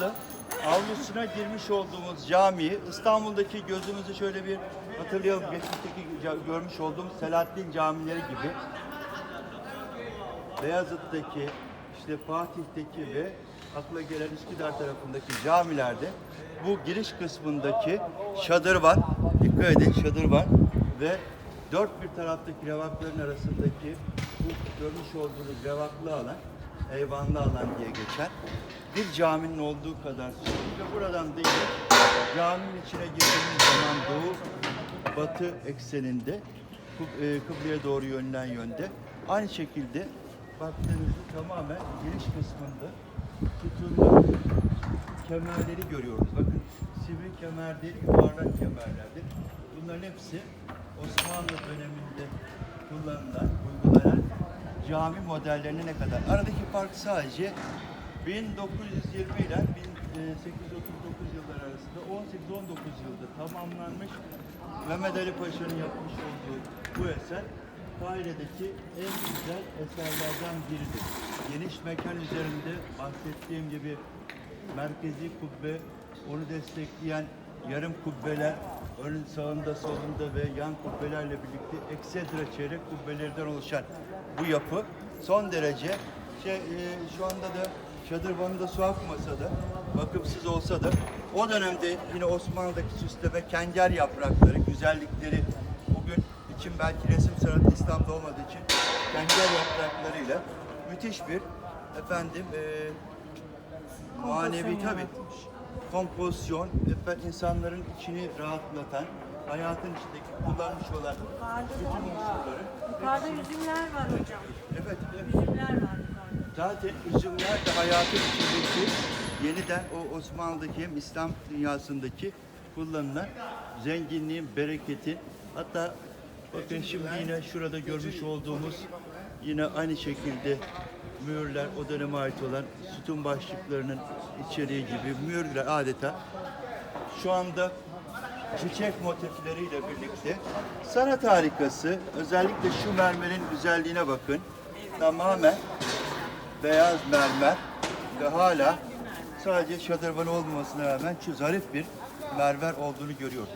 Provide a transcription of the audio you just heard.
Osmanlı avlusuna girmiş olduğumuz camiyi İstanbul'daki gözümüzü şöyle bir hatırlayalım. Geçmişteki görmüş olduğumuz Selahattin camileri gibi Beyazıt'taki, işte Fatih'teki ve akla gelen Üsküdar tarafındaki camilerde bu giriş kısmındaki şadır var. Dikkat edin şadır var ve dört bir taraftaki revakların arasındaki bu görmüş olduğunuz revaklı alan, eyvanlı alan diye geçer. Bir caminin olduğu kadar ve buradan değil caminin içine girdiğimiz zaman doğu batı ekseninde e, kıbleye doğru yönelen yönde. Aynı şekilde baktığınızda tamamen giriş kısmında tutunma kemerleri görüyoruz. Bakın sivri kemer değil, yuvarlak kemerlerdir. Bunların hepsi Osmanlı döneminde kullanılan, uygulanan cami modellerine ne kadar? Aradaki fark sadece 1920 ile 1839 yılları arasında 18-19 yılda tamamlanmış Mehmet Ali Paşa'nın yapmış olduğu bu eser Kahire'deki en güzel eserlerden biridir. Geniş mekan üzerinde bahsettiğim gibi merkezi kubbe, onu destekleyen yarım kubbeler, önün sağında solunda ve yan kubbelerle birlikte eksedra çeyrek kubbelerden oluşan bu yapı son derece şey e, şu anda da şadırvanında su akmasa da bakımsız olsa da o dönemde yine Osmanlı'daki süsleme kenger yaprakları, güzellikleri bugün için belki resim sanatı İslam'da olmadığı için kenger yapraklarıyla müthiş bir efendim e, manevi tabi kompozisyon efendim, insanların içini rahatlatan hayatın içindeki kullanmış olan bütün unsurları Yukarıda üzümler var hocam. evet, evet Üzümler var. Zaten üzümler de hayatın içindeki yeniden o Osmanlı'daki hem İslam dünyasındaki kullanılan zenginliğin, bereketin hatta bakın şimdi yine şurada görmüş olduğumuz yine aynı şekilde mühürler o döneme ait olan sütun başlıklarının içeriği gibi mühürler adeta şu anda çiçek motifleriyle birlikte sanat harikası özellikle şu mermerin güzelliğine bakın tamamen beyaz mermer ve hala sadece şadırvan olmamasına rağmen şu zarif bir mermer olduğunu görüyoruz.